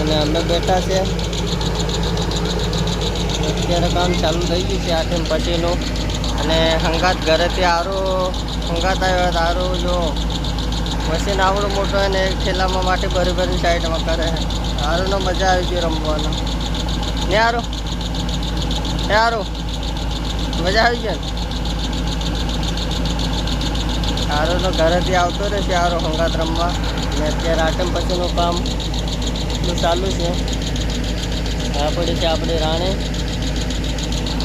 અને અને અમે બેઠા છે. અત્યારે કામ ચાલુ થઈ ગયું છે આઠમ પછીનું. અને હંગાત ઘરેથી આરો હંગાત આવ્યો આરો જો મશીન આવડું મોટું ને એક થેલામાં માટી ભરી ભરી સાઈડમાં કરે. સારું ને મજા આવી ગઈ રમવાનો. ને એ હારું? મજા આવી ગઈ? ને હારો તો ઘરેથી આવતો રહે સારો હંગાત રમવા. ને અત્યારે આટમ પછીનું કામ એટલું ચાલુ છે. આ પડી છે આપણી રાણી.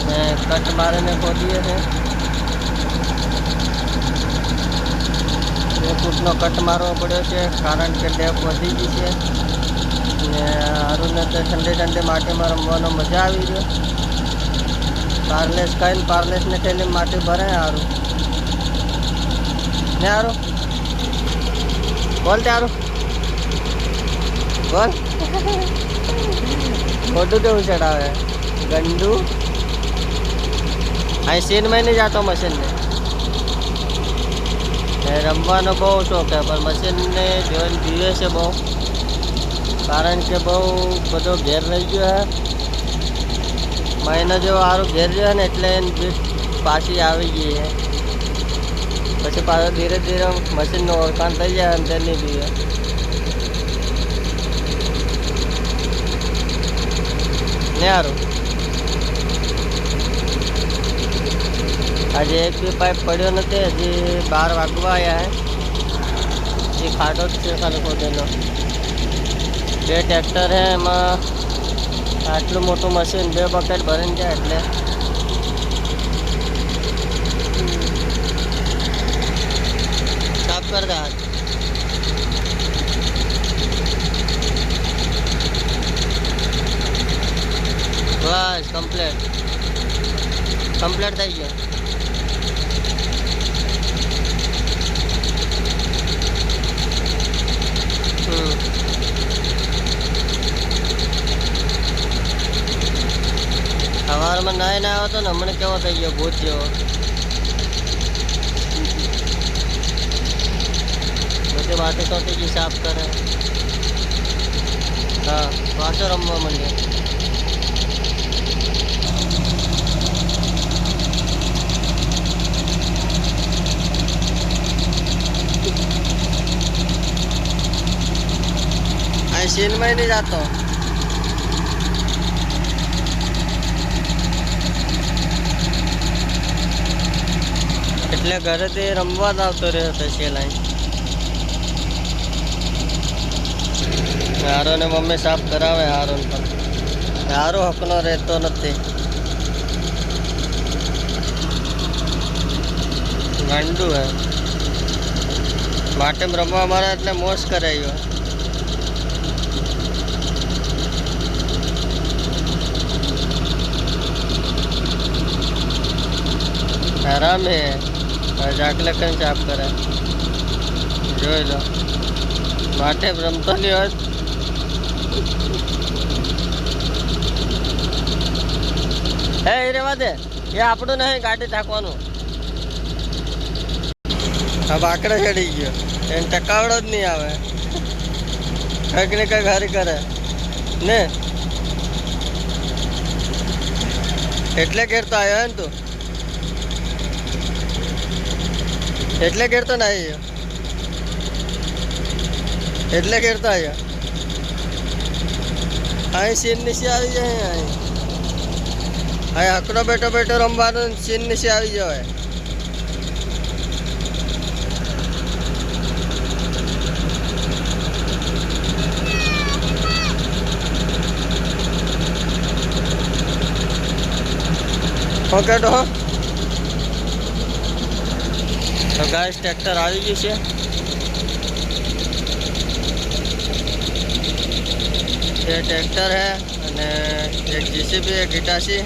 ને કટ મારીને ખોદીએ છે. બે ફૂટનો કટ મારવો પડ્યો છે, કારણ કે ડેપ વધી ગઈ છે. ને હારુને તો ઠંડે ઠંડે માટીમાં રમવાનો મજા આવી ગયો. પાર્લેસ ખાઈને પાર્લેસને થઈને માટી ભરે હારું. હારું? બોલ હારું બોલ. મોટું કેવું ચડાવે? ગંડુ. અહીં સીનમાં નહીં જાતો મશીનને. રમવાનો બહુ શોખ છે, પણ મશીનને જોઈને જીવે છે બહુ. કારણ કે બહુ બધો ઘેર રહી ગયો છે મહિનો જેવો સારું ઘેર રહ્યો ને, એટલે બીક પાછી આવી ગઈ છે પછી પાછો ધીરે ધીરે મશીનનું ઓળખાણ થઈ જાય અને તેની બીવે ને સારું આજે એક બી પાઇપ પડ્યો નથી, હજી બાર વાગવા આવ્યા હે. એ ખાટો જ છે ખાલી ખોદેલો. બે ટ્રેક્ટર હે, એમાં આટલું મોટું મશીન બે બકેટ ભરીને જાય એટલે સાફ કર દે હાથ બસ કમ્પ્લેટ કમ્પ્લેટ થઈ ગયો હમ સવારમાં નાય ના આવ્યો તો ને હમણાં કેવો થઈ ગયો ભૂત જેવો બધી માટી ચોટી ગઈ સાફ કરે હા પાછો રમવા માંડ્યો અહીં સીનમાં નહીં જાતો એટલે ઘરેથી રમવા જ આવતો રહ્યો હતો સેલાઈ હારો ને મમ્મી સાફ કરાવે હારો પણ. હારો હકનો રહેતો નથી. ગાંડું હે. માટે રમવા મારે એટલે મોસ કરાયો આરામ હે. જાકલે કઈ ચાપ કરે? જોઈ લો. માટે રમતો નહીં હે એ રેવા દે. એ આપણું નહીં, ગાડી ટાંકવાનું આ બાકડે ચડી ગયો. એને ટકાવડો જ નહીં આવે. કંઈક ને કંઈક હારી કરે. ને? એટલે ઘેર તો આવ્યો ને તું? એટલે ઘેર તો ના આવ્યો એટલે ઘેર તો આવ્યો અહીં સીન નીચે આવી જાય અહીં. અહીં હકડો બેઠો બેઠો રમવાનું સીન નીચે આવી જવાય. ઓકે તો તો ગાઈસ, ટ્રેક્ટર આવી ગયું છે. એ ટ્રેક્ટર હે અને એક જીસીબી, એક હિટાસી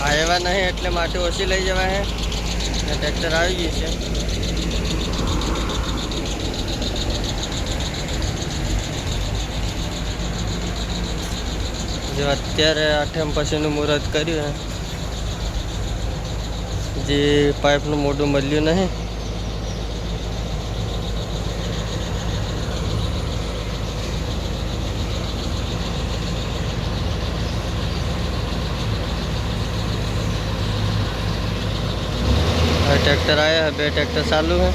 આ નહીં, એટલે માટી ઓછી લઈ જવાય હે. અને ટ્રેક્ટર આવી ગયું છે. જે અત્યારે આઠમ પછીનું મુહૂર્ત કર્યું હે. જે પાઇપનું મોઢું મળ્યું નહીં. ट्रैक्टर आया है बे ट्रैक्टर चालू है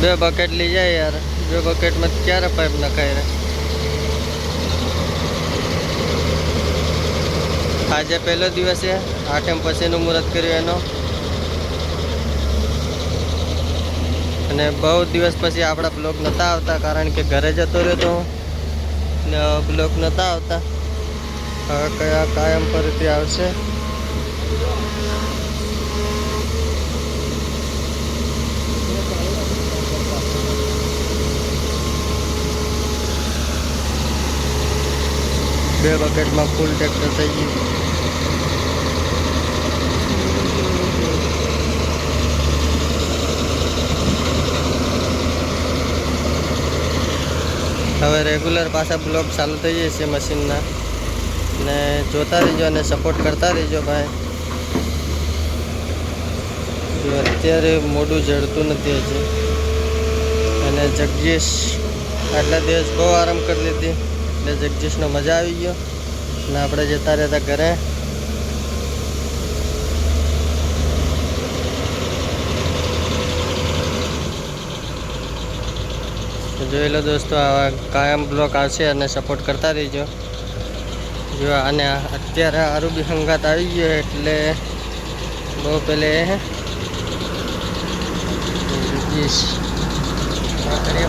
બે બકેટ લઈ જાય યાર બે બકેટમાં ક્યારે પાઇપ નખાય રે આજે પહેલો દિવસ છે આઠમ પછીનું મુહૂર્ત કર્યું એનો અને બહુ દિવસ પછી આપણા બ્લોક નહોતા આવતા કારણ કે ઘરે જતો રહ્યો તો હું. ને બ્લોક નહોતા આવતા હવે કયા કાયમ ફરીથી આવશે? બે બકેટમાં ફૂલ ટ્રેક્ટર થઈ ગયું. હવે રેગ્યુલર પાછા બ્લોક ચાલુ થઈ જશે મશીનના ને જોતા રહેજો અને સપોર્ટ કરતા રહેજો ભાઈ. અત્યારે મોઢું જડતું નથી હજી. અને જગદીશ આટલા દિવસ બહુ આરામ કરી લીધી. એટલે જગદીશનો મજા આવી ગયો. અને આપણે જતા રહેતા ઘરે. જોઈ લો દોસ્તો, આવા કાયમ બ્લોક આવશે અને સપોર્ટ કરતા રહીજો. જો અને અત્યારે આરુબી સંગાત આવી ગયો એટલે બહુ પેલે કરીએ